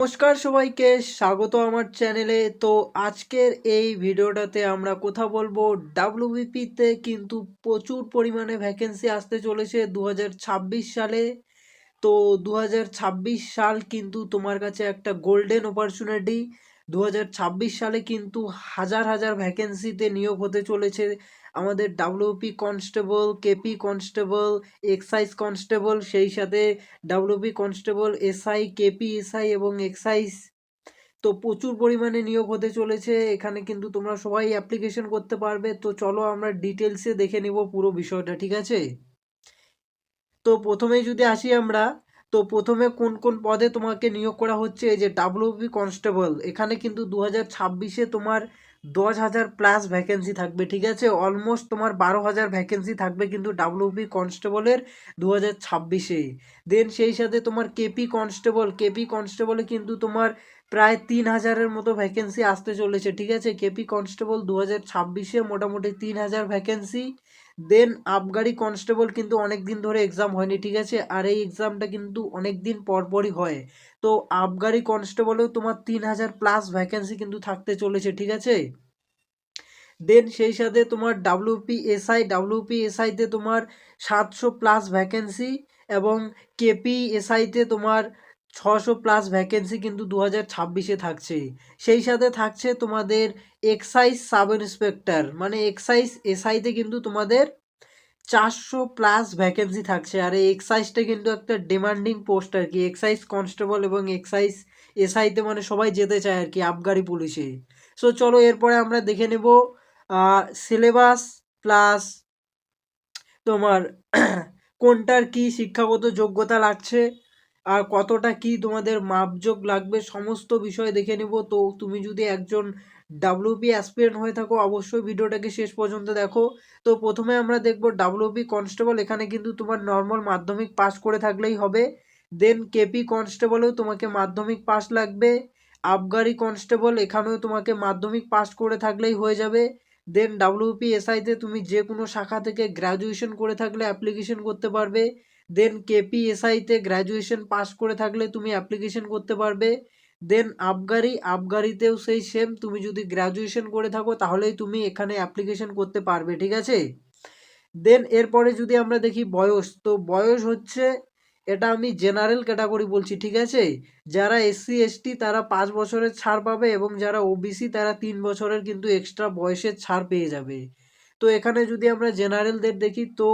নমস্কার সবাইকে, স্বাগত আমার চ্যানেলে। তো আজকের এই ভিডিওটাতে আমরা কথা বলব ডাব্লিউবিপিতে কিন্তু প্রচুর পরিমাণে ভ্যাকেন্সি আসতে চলেছে দু হাজার ছাব্বিশ সালে। তো দু হাজার ছাব্বিশ সাল কিন্তু তোমার কাছে একটা গোল্ডেন অপরচুনিটি দু হাজার ছাব্বিশ সালে কিন্তু হাজার হাজার ভ্যাকেন্সিতে নিয়োগ হতে চলেছে আমাদের WP constable KP constable excise constable সেই সাথে WP constable SI KP SI এবং এক্সাইজ তো প্রচুর পরিমাণে নিয়োগ হতে চলেছে, এখানে কিন্তু তোমরা সবাই অ্যাপ্লিকেশন করতে পারবে। তো চলো আমরা ডিটেলসে দেখে নিব পুরো বিষয়টা, ঠিক আছে? তো প্রথমেই যদি আসি আমরা তো প্রথমে কোন কোন পদে তোমাকে নিয়োগ করা হচ্ছে? এই যে ডাব্লিউপি কনস্টেবল এখানে কিন্তু দু হাজার ছাব্বিশে তোমার দশ হাজার প্লাস ভ্যাকেন্সি থাকবে, ঠিক আছে? অলমোস্ট তোমার বারো হাজার ভ্যাকেন্সি থাকবে কিন্তু ডাব্লিউপি কনস্টেবলের দু হাজার ছাব্বিশে। দেন সেই সাথে তোমার কেপি কনস্টেবল কেপি কনস্টেবলে কিন্তু তোমার প্রায় তিন হাজারের মতো ভ্যাকেন্সি আসতে চলেছে, ঠিক আছে? কেপি কনস্টেবল দু হাজার ছাব্বিশে মোটামুটি তিন হাজার ভ্যাকেন্সি দেন আবগারি কনস্টেবল কিন্তু অনেক দিন ধরে এক্সাম হয়নি, ঠিক আছে? আর এই এক্সামটা কিন্তু অনেক দিন পরপরই হয়। তো আবগারি কনস্টেবলেও তোমার তিন হাজার প্লাস ভ্যাকেন্সি কিন্তু থাকতে চলেছে, ঠিক আছে? দেন সেই সাথে তোমার ডাব্লিউপি এসআই ডাব্লিউপি এসআইতে তোমার সাতশো প্লাস ভ্যাকেন্সি এবং কেপি এসআইতে তোমার ছশো প্লাস ভ্যাকেন্সি কিন্তু দু হাজার ছাব্বিশে থাকছে। সেই সাথে থাকছে তোমাদের এক্সাইজ সাব ইন্সপেক্টর মানে এক্সাইজ এসআইতে কিন্তু তোমাদের চারশো প্লাস ভ্যাকেন্সি থাকছে। আর এই এক্সাইজটা কিন্তু একটা ডিমান্ডিং পোস্ট আর কি। এক্সাইজ কনস্টেবল এবং এক্সাইজ এসআইতে মানে সবাই যেতে চায় আর কি, আবগারি পুলিশে। সো চলো এরপরে আমরা দেখে নেব সিলেবাস প্লাস তোমার কোনটার কি শিক্ষাগত যোগ্যতা লাগছে। আর কতটা কি তোমাদের মাপযোগ লাগবে সমস্ত বিষয় দেখে নেব। তো তুমি যদি একজন ডাব্লিউপি অ্যাসপিরেন্ট হয়ে থাকো, অবশ্যই ভিডিওটাকে শেষ পর্যন্ত দেখো। তো প্রথমে আমরা দেখব ডাব্লিউপি কনস্টেবল এখানে কিন্তু তোমার নর্মাল মাধ্যমিক পাস করে থাকলেই হবে। দেন কেপি কনস্টেবলেও তোমাকে মাধ্যমিক পাস লাগবে। আবগারি কনস্টেবল এখানেও তোমাকে মাধ্যমিক পাস করে থাকলেই হয়ে যাবে। দেন ডাব্লিউপি এসআইতে তুমি যে কোনো শাখা থেকে গ্র্যাজুয়েশন করে থাকলে অ্যাপ্লিকেশন করতে পারবে। দেন কেপি এসআইতে গ্র্যাজুয়েশন পাস করে থাকলে তুমি অ্যাপ্লিকেশন করতে পারবে। দেন আবগারি আবগারিতেও সেই সেম তুমি যদি গ্র্যাজুয়েশন করে থাকো তাহলেই তুমি এখানে অ্যাপ্লিকেশন করতে পারবে, ঠিক আছে? দেন এরপরে যদি আমরা দেখি বয়স, তো বয়স হচ্ছে, এটা আমি জেনারেল ক্যাটাগরি বলছি, ঠিক আছে? যারা এসসি এসটি তারা পাঁচ বছরের ছাড় পাবে এবং যারা ওবিসি তারা তিন বছরের কিন্তু এক্সট্রা বয়সের ছাড় পেয়ে যাবে। তো এখানে যদি আমরা জেনারেলদের দেখি, তো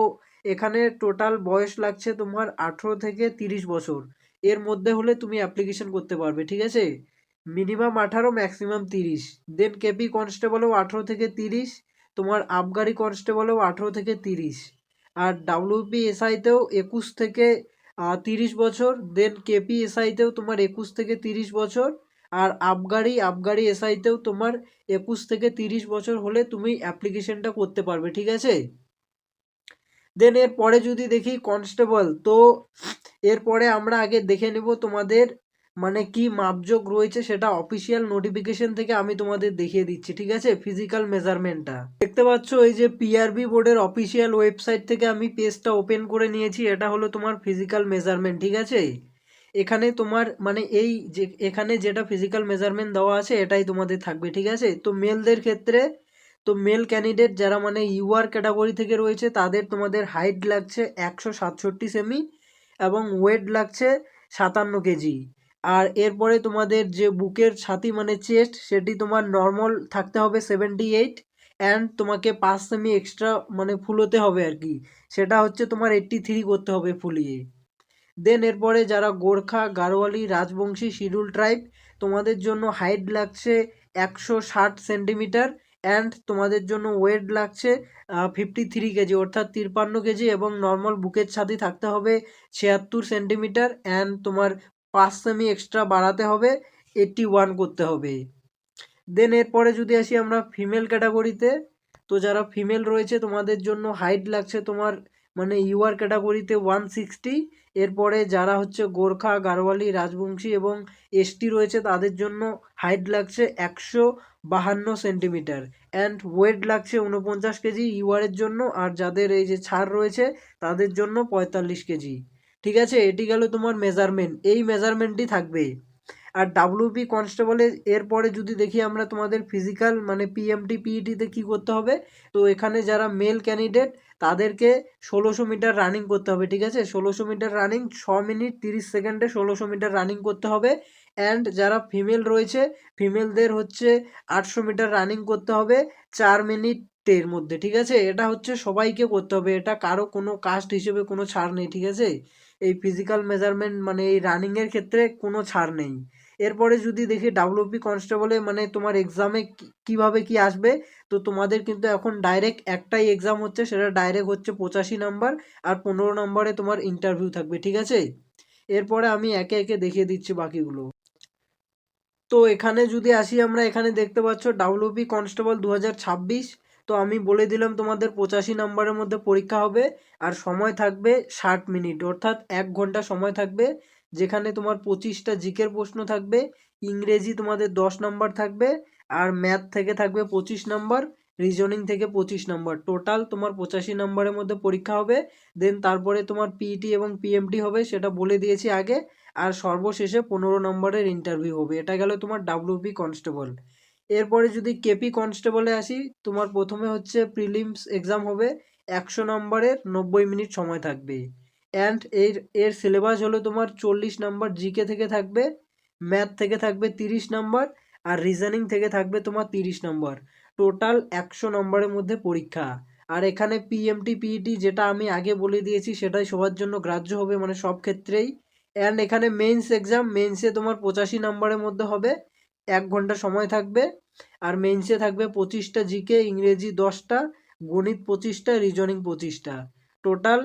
এখানে টোটাল বয়স লাগছে তোমার আঠেরো থেকে তিরিশ বছর। এর মধ্যে হলে তুমি অ্যাপ্লিকেশন করতে পারবে, ঠিক আছে? মিনিমাম আঠারো ম্যাক্সিমাম তিরিশ। দেন কেপি কনস্টেবলেও আঠেরো থেকে তিরিশ, তোমার আবগারি কনস্টেবলেও আঠেরো থেকে তিরিশ। আর ডাব্লিউপি এসআইতেও একুশ থেকে তিরিশ বছর। দেন কেপি এসআইতেও তোমার একুশ থেকে তিরিশ বছর। আর আবগারি আবগারি এসআইতেও তোমার একুশ থেকে তিরিশ বছর হলে তুমি অ্যাপ্লিকেশনটা করতে পারবে, ঠিক আছে? দেন এরপরে যদি দেখি কনস্টেবল তো এরপরে আমরা আগে দেখে নেব তোমাদের মানে কি মাপযোগ রয়েছে সেটা অফিসিয়াল নোটিফিকেশন থেকে আমি তোমাদের দেখিয়ে দিচ্ছি, ঠিক আছে? ফিজিক্যাল মেজারমেন্টটা দেখতে পাচ্ছ এই যে পিআরবি বোর্ডের অফিসিয়াল ওয়েবসাইট থেকে আমি পেজটা ওপেন করে নিয়েছি, এটা হলো তোমার ফিজিক্যাল মেজারমেন্ট ঠিক আছে? এখানে তোমার মানে এই যে, এখানে যেটা ফিজিক্যাল মেজারমেন্ট দেওয়া আছে, এটাই তোমাদের থাকবে, ঠিক আছে? তো মেলদের ক্ষেত্রে তো মেল ক্যান্ডিডেট যারা মানে ইউআর ক্যাটাগরি থেকে রয়েছে, তাদের তোমাদের হাইট লাগছে একশো সাতষট্টি সেমি এবং ওয়েট লাগছে সাতান্ন কেজি আর এরপরে তোমাদের যে বুকের ছাতি মানে চেস্ট সেটি তোমার নর্মাল থাকতে হবে সেভেন্টি এইট অ্যান্ড তোমাকে পাঁচ সেমি এক্সট্রা মানে ফুলোতে হবে আর কি। সেটা হচ্ছে তোমার এইট্টি থ্রি করতে হবে ফুলিয়ে। দেন এরপরে যারা গোর্খা, গারোয়ালি, রাজবংশী, শিডিউল ট্রাইব তোমাদের জন্য হাইট লাগছে একশো ষাট সেন্টিমিটার অ্যান্ড তোমাদের জন্য ওয়েট লাগছে ফিফটি থ্রি কেজি, অর্থাৎ তিরপান্ন কেজি এবং নর্মাল বুকের ছাতি থাকতে হবে ছিয়াত্তর সেন্টিমিটার অ্যান্ড তোমার পাঁচ সেমি এক্সট্রা বাড়াতে হবে এইটটি ওয়ান করতে হবে। দেন এরপরে যদি আসি আমরা ফিমেল ক্যাটাগরিতে তো যারা ফিমেল রয়েছে তোমাদের জন্য হাইট লাগছে তোমার মানে ইউআর ক্যাটাগরিতে ওয়ান সিক্সটি এরপরে যারা হচ্ছে গোর্খা, গারোয়ালি, রাজবংশী এবং এসটি রয়েছে তাদের জন্য হাইট লাগছে একশো বাহান্ন সেন্টিমিটার। অ্যান্ড ওয়েট লাগছে উনপঞ্চাশ কেজি ইউআরের জন্য, আর যাদের এই যে ছাড় রয়েছে, তাদের জন্য পঁয়তাল্লিশ কেজি। ঠিক আছে? এটি গেল তোমার মেজারমেন্ট এই মেজারমেন্টই থাকবে। আর ডাব্লিউপি কনস্টেবলে এরপরে যদি দেখি আমরা তোমাদের ফিজিক্যাল মানে পিএমটি পিইটিতে কী করতে হবে, তো এখানে যারা মেল ক্যান্ডিডেট তাদেরকে ষোলোশো মিটার রানিং করতে হবে, ঠিক আছে? ষোলোশো মিটার রানিং ছ মিনিট তিরিশ সেকেন্ডে ষোলোশো মিটার রানিং করতে হবে। অ্যান্ড যারা ফিমেল রয়েছে ফিমেলদের হচ্ছে আটশো মিটার রানিং করতে হবে চার মিনিটের মধ্যে, ঠিক আছে? এটা হচ্ছে সবাইকে করতে হবে, এটা কারও কোনো কাস্ট হিসেবে কোনো ছাড় নেই, ঠিক আছে? এই ফিজিক্যাল মেজারমেন্ট মানে এই রানিংয়ের ক্ষেত্রে কোনো ছাড় নেই। এরপরে যদি দেখি ডাব্লিউপি কনস্টেবলে মানে তোমার এক্সামে কীভাবে কি আসবে, তো তোমাদের কিন্তু এখন ডাইরেক্ট একটাই এক্সাম হচ্ছে, সেটা ডাইরেক্ট হচ্ছে পঁচাশি নাম্বার আর পনেরো নম্বরে তোমার ইন্টারভিউ থাকবে, ঠিক আছে? এরপরে আমি একে একে দেখিয়ে দিচ্ছি বাকিগুলো। তো এখানে যদি আসি আমরা, এখানে দেখতে পাচ্ছ ডাব্লিউপি কনস্টেবল দু হাজার ছাব্বিশ, তো আমি বলে দিলাম তোমাদের পঁচাশি নম্বরের মধ্যে পরীক্ষা হবে, আর সময় থাকবে ষাট মিনিট অর্থাৎ এক ঘণ্টা সময় থাকবে যেখানে তোমার পঁচিশটা জিকের প্রশ্ন থাকবে, ইংরেজি তোমাদের দশ নম্বর থাকবে, আর ম্যাথ থেকে থাকবে পঁচিশ নম্বর, রিজনিং থেকে পঁচিশ নম্বর। টোটাল তোমার পঁচাশি নম্বরের মধ্যে পরীক্ষা হবে, দেন তারপরে তোমার পিইটি এবং পিএমটি হবে, সেটা বলে দিয়েছি আগে, আর সর্বশেষে পনেরো নম্বরের ইন্টারভিউ হবে। এটা গেল তোমার ডাব্লিউপি কনস্টেবল এরপরে যদি কেপি কনস্টেবলে আসি, তোমার প্রথমে হচ্ছে প্রিলিমস এক্সাম হবে, একশো নম্বরের নব্বই মিনিট সময় থাকবে। অ্যান্ড এর এর সিলেবাস হলো তোমার চল্লিশ নম্বর জিকে থেকে থাকবে ম্যাথ থেকে থাকবে তিরিশ নম্বর আর রিজনিং থেকে থাকবে তোমার তিরিশ নম্বর টোটাল একশো নম্বরের মধ্যে পরীক্ষা। আর এখানে পিএমটি পিইটি যেটা আমি আগে বলে দিয়েছি সেটাই সবার জন্য গ্রাহ্য হবে মানে সব ক্ষেত্রেই। অ্যান্ড এখানে মেন্স এক্সাম মেন্সে তোমার পঁচাশি নম্বরের মধ্যে হবে, এক ঘণ্টা সময় থাকবে। আর মেন্সে থাকবে পঁচিশটা জিকে ইংরেজি দশটা, গণিত পঁচিশটা রিজনিং পঁচিশটা। টোটাল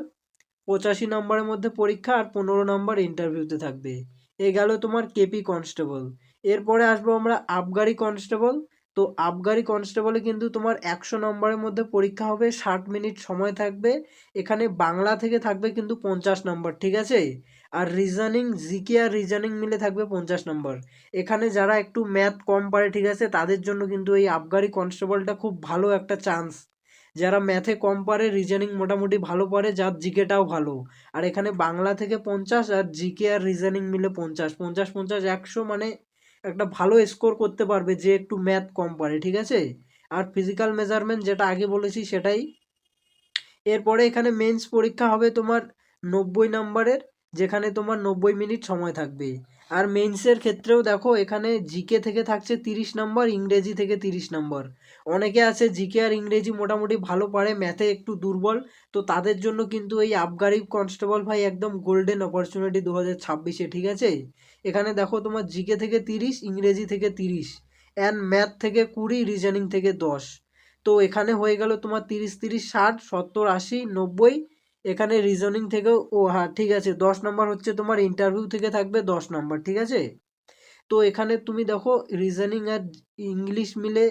পঁচাশি নম্বরের মধ্যে পরীক্ষা আর পনেরো নম্বর ইন্টারভিউতে থাকবে। এ গেল তোমার কেপি কনস্টেবল এরপরে আসব আমরা আবগারি কনস্টেবল তো আবগারি কনস্টেবলে কিন্তু তোমার একশো নম্বরের মধ্যে পরীক্ষা হবে, ষাট মিনিট সময় থাকবে। এখানে বাংলা থেকে থাকবে কিন্তু পঞ্চাশ নম্বর, ঠিক আছে? আর রিজনিং জিকে আর রিজনিং মিলে থাকবে পঞ্চাশ নম্বর। এখানে যারা একটু ম্যাথ কম পারে, ঠিক আছে? তাদের জন্য কিন্তু এই আবগারি কনস্টেবলটা খুব ভালো একটা চান্স যারা ম্যাথে কম পারে রিজনিং মোটামুটি ভালো পারে, যার জিকেটাও ভালো। আর এখানে বাংলা থেকে পঞ্চাশ আর জিকে আর রিজনিং মিলে পঞ্চাশ। পঞ্চাশ পঞ্চাশ, একশো মানে একটা ভালো স্কোর করতে পারবে যে একটু ম্যাথ কম পারে, ঠিক আছে? আর ফিজিক্যাল মেজারমেন্ট যেটা আগে বলেছি সেটাই। এরপরে এখানে মেন্স পরীক্ষা হবে তোমার নব্বই নাম্বারের যেখানে তোমার নব্বই মিনিট সময় থাকবে। আর মেন্সের ক্ষেত্রেও দেখো, এখানে জিকে থেকে থাকছে তিরিশ নম্বর ইংরেজি থেকে তিরিশ নম্বর অনেকে আছে জিকে আর ইংরেজি মোটামুটি ভালো পারে ম্যাথে একটু দুর্বল। তো তাদের জন্য কিন্তু এই আবগারি কনস্টেবল ভাই একদম গোল্ডেন অপরচুনিটি দু হাজার ছাব্বিশে, ঠিক আছে? এখানে দেখো তোমার জিকে থেকে তিরিশ, ইংরেজি থেকে তিরিশ অ্যান্ড ম্যাথ থেকে কুড়ি রিজনিং থেকে দশ। তো এখানে হয়ে গেল তোমার তিরিশ তিরিশ, ষাট, সত্তর, আশি, নব্বই এখানে রিজনিং থেকেও, ও হ্যাঁ ঠিক আছে, দশ নম্বর হচ্ছে তোমার ইন্টারভিউ থেকে থাকবে দশ নম্বর ঠিক আছে? তো এখানে তুমি দেখো রিজনিং আর ইংলিশ মিলে,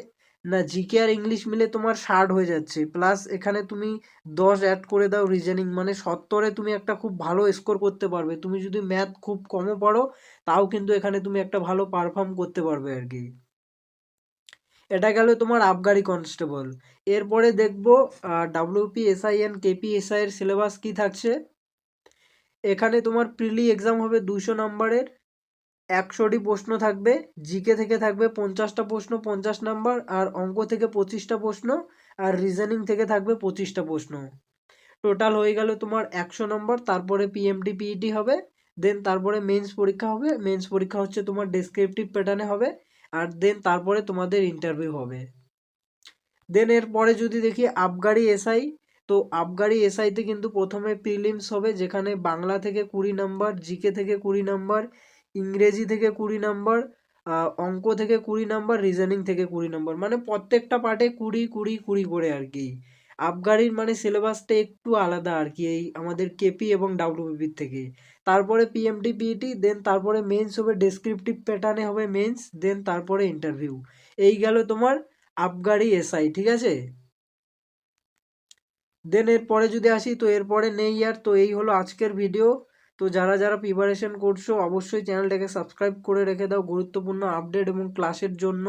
না জিকে আর ইংলিশ মিলে তোমার ষাট হয়ে যাচ্ছে। প্লাস এখানে তুমি দশ অ্যাড করে দাও রিজনিং মানে সত্তরে তুমি একটা খুব ভালো স্কোর করতে পারবে। তুমি যদি ম্যাথ খুব কমও পড়ো তাও কিন্তু এখানে তুমি একটা ভালো পারফর্ম করতে পারবে আর কি। এটা গেল তোমার আবগারি কনস্টেবল। এরপরে দেখব ডাব্লিউপি এসআই এন কেপি এর সিলেবাস কি থাকছে। এখানে তোমার প্রিলি এক্সাম হবে দুশো নম্বরের। একশোটি প্রশ্ন থাকবে জিকে থেকে থাকবে পঞ্চাশটা প্রশ্ন, পঞ্চাশ নাম্বার, আর অঙ্ক থেকে পঁচিশটা প্রশ্ন, আর রিজনিং থেকে থাকবে পঁচিশটা প্রশ্ন। টোটাল হয়ে গেল তোমার একশো নম্বর, তারপরে পিএমটি পিইটি হবে দেন তারপরে মেন্স পরীক্ষা হবে। মেন্স পরীক্ষা হচ্ছে তোমার ডেসক্রিপটিভ প্যাটার্নে হবে। আর দেন তারপরে তোমাদের ইন্টারভিউ হবে। দেন এরপরে যদি দেখি আবগারি এসআই তো আবগারি এসআইতে কিন্তু প্রথমে প্রিলিমস হবে, যেখানে বাংলা থেকে কুড়ি নাম্বার জিকে থেকে কুড়ি নাম্বার ইংরেজি থেকে কুড়ি নাম্বার অঙ্ক থেকে কুড়ি নাম্বার রিজনিং থেকে কুড়ি নাম্বার মানে প্রত্যেকটা পার্টে কুড়ি কুড়ি কুড়ি করে আর কি। আবগারির মানে সিলেবাসটা একটু আলাদা আর কি, এই আমাদের কেপি এবং ডাব্লিউপির থেকে। তারপরে পিএমটি পিইটি দেন তারপরে মেন্স হবে ডেসক্রিপটিভ প্যাটার্নে হবে মেন্স দেন তারপরে ইন্টারভিউ এই গেল তোমার আবগারি এসআই ঠিক আছে? দেন এরপরে যদি আসি, তো এরপরে নেই আর, তো এই হলো আজকের ভিডিও তো যারা যারা প্রিপারেশন করছ, অবশ্যই চ্যানেলটাকে সাবস্ক্রাইব করে রেখে দাও। গুরুত্বপূর্ণ আপডেট এবং ক্লাসের জন্য।